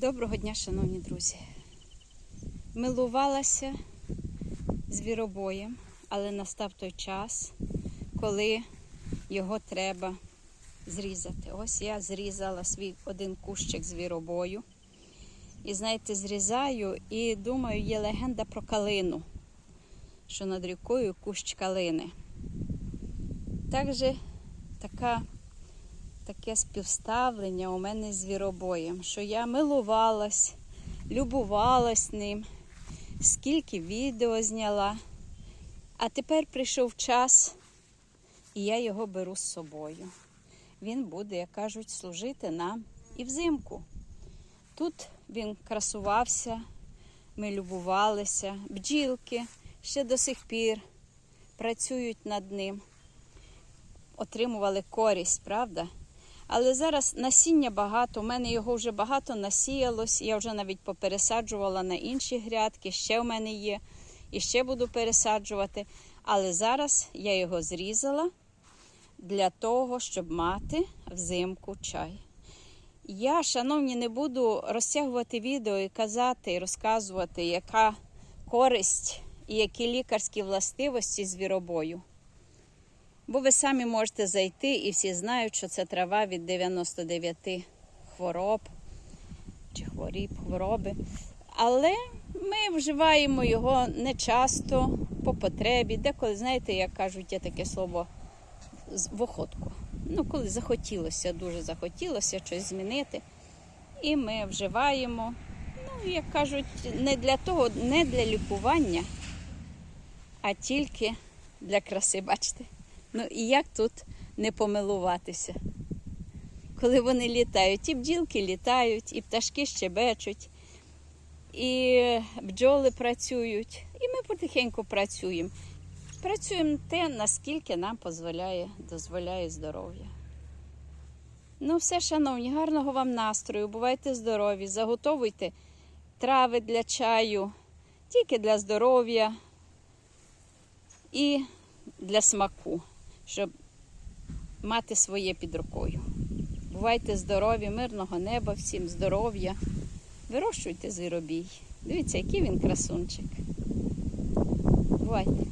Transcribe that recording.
Доброго дня, шановні друзі. Милувалася звіробоєм, але настав той час, коли його треба зрізати. Ось я зрізала свій один кущик звіробою. І знаєте, зрізаю і думаю, є легенда про калину, що над рікою кущ калини. Також така таке співставлення у мене з звіробоєм, що я милувалась, любувалась ним, скільки відео зняла. А тепер прийшов час, і я його беру з собою. Він буде, як кажуть, служити нам і взимку. Тут він красувався, ми любувалися, бджілки ще до сих пір працюють над ним, отримували користь, правда? Але зараз насіння багато, у мене його вже багато насіялось. Я вже навіть попересаджувала на інші грядки, ще в мене є, і ще буду пересаджувати. Але зараз я його зрізала для того, щоб мати взимку чай. Я, шановні, не буду розтягувати відео і казати, і розказувати, яка користь і які лікарські властивості звіробою. Бо ви самі можете зайти і всі знають, що це трава від 99 хвороб чи хворіб, хвороби. Але ми вживаємо його не часто по потребі. Деколи, знаєте, як кажуть, є таке слово в охотку. Ну, коли захотілося, дуже захотілося щось змінити. І ми вживаємо, ну, як кажуть, не для того, не для лікування, а тільки для краси, бачите? Ну і як тут не помилуватися? Коли вони літають, і бджілки літають, і пташки щебечуть, і бджоли працюють, і ми потихеньку працюємо. Працюємо те, наскільки нам дозволяє, дозволяє здоров'я. Ну, все, шановні, гарного вам настрою, бувайте здорові, заготовуйте трави для чаю, тільки для здоров'я і для смаку, щоб мати своє під рукою. Бувайте здорові, мирного неба, всім здоров'я. Вирощуйте звіробій. Дивіться, який він красунчик. Бувайте.